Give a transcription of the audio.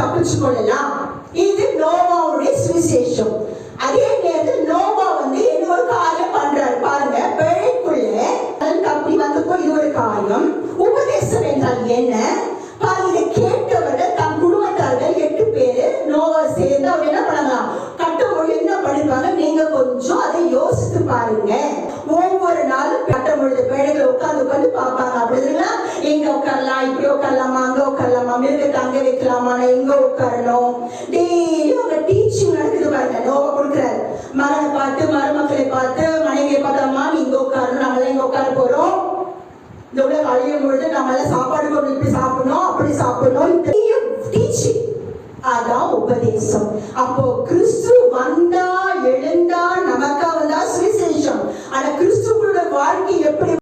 அழுநீ இது நோவாவுடைய சுவிசேஷம். அதே நேரத்தில் நோவா வந்து இன்னொரு காரியம் பண்றாரு பாருங்க. பிழைக்குள்ள அதற்கு அப்படி வந்தப்போ இது ஒரு காரியம். உபதேசம் என்றால் என்ன? பாருங்க இதை கேட்டவர்கள் தம் குடும்பத்தார்கள் எட்டு பேரு நோவா சேர்ந்து அவர் என்ன பண்ணலாம்? கட்டமொழி என்ன பண்ணிருப்பாங்க? நீங்க கொஞ்சம் அதை யோசித்து பாருங்க. ஒவ்வொரு நாளும் கட்டமொழி பேழைகளை உட்காந்து உட்காந்து பார்ப்பாங்க. அப்படின்னா எங்க உட்காரலாம் இப்படி உட்காரலாமா? அங்க உட்காரலாமா தங்க வைக்கலாமா நான் எங்க உட்காரணும். டெய்லி அவங்க டீச்சிங் நடக்குது பாருங்க. நோவா கொடுக்குறாரு. மகனை பார்த்து மருமக்களை பார்த்து மனைவியை பார்த்து அம்மா நீ இங்க உட்காரணும் நம்மளாம் இங்க உட்கார போறோம்? இந்த உலக அழியும் பொழுது நம்ம சாப்பாடு கொண்டு இப்படி சாப்பிடணும் அப்படி சாப்பிடணும். டீச்சிங் அதான் உபதேசம். அப்போ கிறிஸ்து வந்து